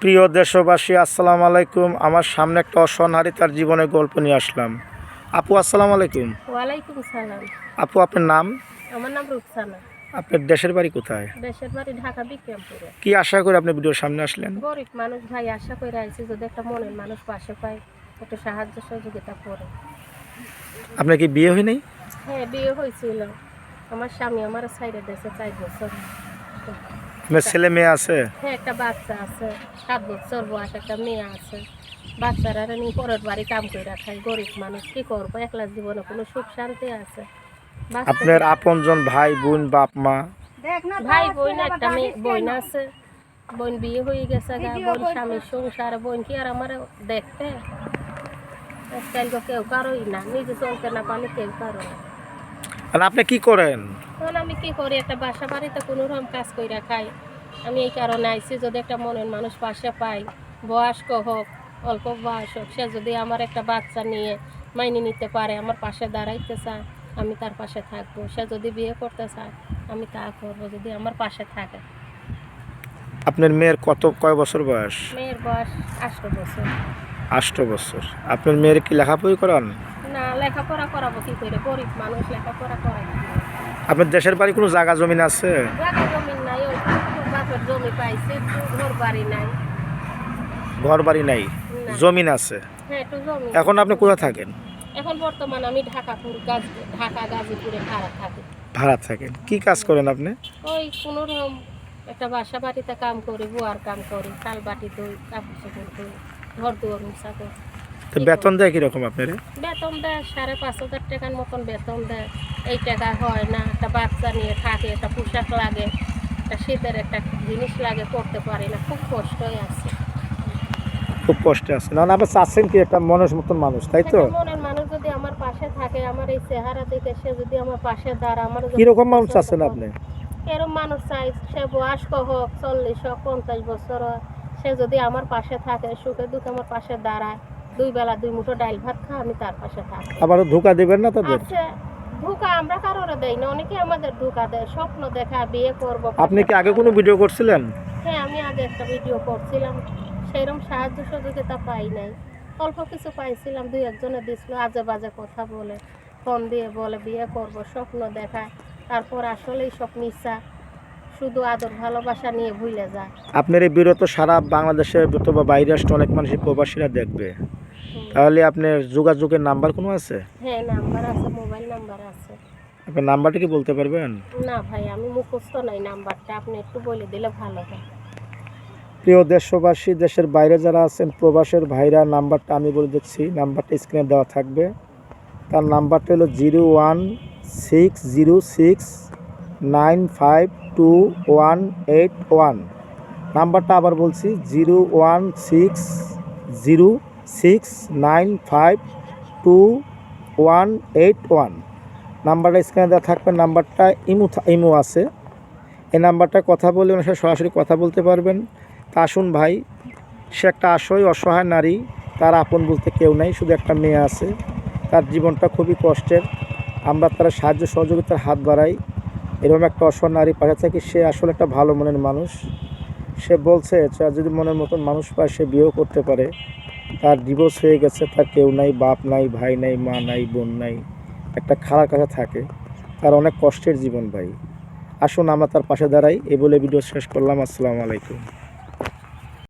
প্রিয় দেশবাসী আসসালামু আলাইকুম। আমার সামনে একটা অসহারি তার জীবনের গল্প নিয়ে আসলাম। আপু আসসালামু আলাইকুম। ওয়ালাইকুম সালাম। আপু আপনার নাম? আমার নাম রুকসানা। আপনার দেশের বাড়ি কোথায়? দেশের বাড়ি ঢাকা বিক্রমপুরে। কি আশা করে আপনি ভিডিওর সামনে আসলেন? গরিব মানুষ ভাই আশা করে আইছি যদি একটা মনের মানুষ পাশে পায় একটু সাহায্য সহযোগিতা করে। আপনার কি বিয়ে হয় নাই হ্যাঁ বিয়ে হয়েছিল। আমার স্বামী আমার সাইডে দেশে চার বছর। আপনার ছেলে মেয়ে আছে? হ্যাঁ একটা বাচ্চা আছে সাত বছর বয়স একটা মেয়ে আছে। বাচ্চারা নিয়ে পরের বাড়ি কাম করে গরিব মানুষ কি করব? একলা জীবনে কোনো সুখ শান্তি আছে। আপনার আপনজন ভাই বোন বাপ মা? ভাই বোন একটা মেয়ে বোন আছে। বোন বিয়ে হয়ে গেছে গা বোন স্বামীর সংসার বোন কি আর আমার দেখতে? আজকাল কেউ কারোই না নিজে চলতে না পারলে কেউ কারও না। আর আপনি কি করেন? তখন আমি কি করি? একটা বাসা বাড়িতে কোনো রকম কাজ করে খাই। আমি এই কারণে আইসি যদি একটা মনের মানুষ পাশে পাই বয়স্ক হোক অল্প বয়স হোক সে যদি আমার একটা বাচ্চা নিয়ে মাইনে নিতে পারে আমার পাশে দাঁড়াইতে চায় আমি তার পাশে থাকব। সে যদি বিয়ে করতে চায় আমি তা করব যদি আমার পাশে থাকে। আপনার মেয়ের কত কয় বছর বয়স? মেয়ের বয়স আঠারো বছর। আষ্ট বছর। আপনার মেয়ের কি লেখাপড়ি করান? লেখাপড়া করাবো কি করে? গরিব মানুষ লেখাপড়া করাই। আপনার দেশের বাড়ি কোনো জায়গা জমিন আছে? জায়গা জমি নাই ওই বাপের জমি পাইছে ঘর বাড়ি নাই। ঘর বাড়ি নাই? জমিন আছে? হ্যাঁ জমি এখন আপনি কোথায় থাকেন? এখন বর্তমান আমি ঢাকাপুর ঢাকা গাজীপুরে ভাড়া থাকি। ভাড়া থাকেন। কি কাজ করেন আপনি? ওই কোনো রকম একটা বাসা বাড়িতে কাম করি বুয়ার কাম করি কাল বাটি দই কাপড় চোপড় দই ঘর দুয়ার মুসা করি। তো বেতন দেয় কীরকম আপনার? বেতন দেয় সাড়ে পাঁচ হাজার টাকার মতন বেতন দেয়। এই টাকা হয় না একটা বাচ্চা নিয়ে থাকে একটা পোশাক লাগে একটা শীতের একটা জিনিস লাগে করতে পারি না খুব কষ্টই আছে। খুব কষ্টে আছে। না আবার চাচ্ছেন কি একটা মানুষ মতন মানুষ তাই তো? মনের মানুষ যদি আমার পাশে থাকে আমার এই চেহারা দেখে সে যদি আমার পাশে দাঁড়া আমার কীরকম মানুষ চাচ্ছেন আপনি? এরকম মানুষ চাই সে বয়স্ক হোক চল্লিশ হোক পঞ্চাশ বছর হোক সে যদি আমার পাশে থাকে সুখে দুঃখে আমার পাশে দাঁড়ায় দুই বেলা দুই মুঠো ডাইল ভাত খা আমি তার পাশে থাকি আবার ধোকা দেবেন না তাদের? আছে ধোকা আমরা কারোর দেই না অনেকে আমাদের ধোকা দেয় স্বপ্ন দেখা বিয়ে করব আপনি কি আগে কোনো ভিডিও করছিলেন? হ্যাঁ আমি আগে একটা ভিডিও করছিলাম সেরকম সাহায্য সহযোগিতা পাই নাই। অল্প কিছু পাইছিলাম দুই একজনে দিছিল আজে বাজে কথা বলে ফোন দিয়ে বলে বিয়ে করব স্বপ্ন দেখায় তারপর আসলেই সব মিশা শুধু আদর ভালোবাসা নিয়ে ভুলে যায়। আপনার এই বিরত সারা বাংলাদেশে অথবা বাইরে অনেক মানুষই প্রবাসীরা দেখবে। তাহলে আপনার যোগাযোগের নাম্বার কোনো আছে? হ্যাঁ নাম্বার আছে মোবাইল নাম্বার আছে। আপনার নাম্বারটা কি বলতে পারবেন? না ভাই আমি মুখস্থ নাই নাম্বারটা আপনি একটু বলে দিলে ভালো হয়। প্রিয় দেশবাসী দেশের বাইরে যারা আছেন প্রবাসের ভাইরা নাম্বারটা আমি বলে দিচ্ছি নাম্বারটা স্ক্রিনে দেওয়া থাকবে। তার নাম্বারটা হলো zero one six zero six nine five two one eight one. নাম্বারটা আবার বলছি zero one six zero six nine five two one eight one নাম্বারটা স্ক্রিনে দেওয়া থাকবে, নাম্বারটা ইমো ইমো আছে। এই নাম্বারটা কথা বলে ওনার সরাসরি কথা বলতে পারবেন। তা আসুন ভাই, সে একটা আসয় অসহায় নারী, তার আপন বলতে কেউ নাই, শুধু একটা মেয়ে আছে। তার জীবনটা খুবই কষ্টের। আমরা তার সাহায্য, সহযোগিতার হাত বাড়াই। এরকম একটা অসহায় নারী পাশে থাকি, সে আসলে একটা ভালো মনের মানুষ। সে বলছে যদি মনের মতন মানুষ পায়, সে বিয়েও করতে পারে। তার ডিভোর্স হয়ে গেছে, তার কেউ নাই, বাপ নাই, ভাই নাই, মা নাই, বোন নাই, একটা খারাপ কাছে থাকে। তার অনেক কষ্টের জীবন ভাই। আসুন আমরা তার পাশে দাঁড়াই, এ বলে ভিডিও শেষ করলাম, আসসালামু আলাইকুম।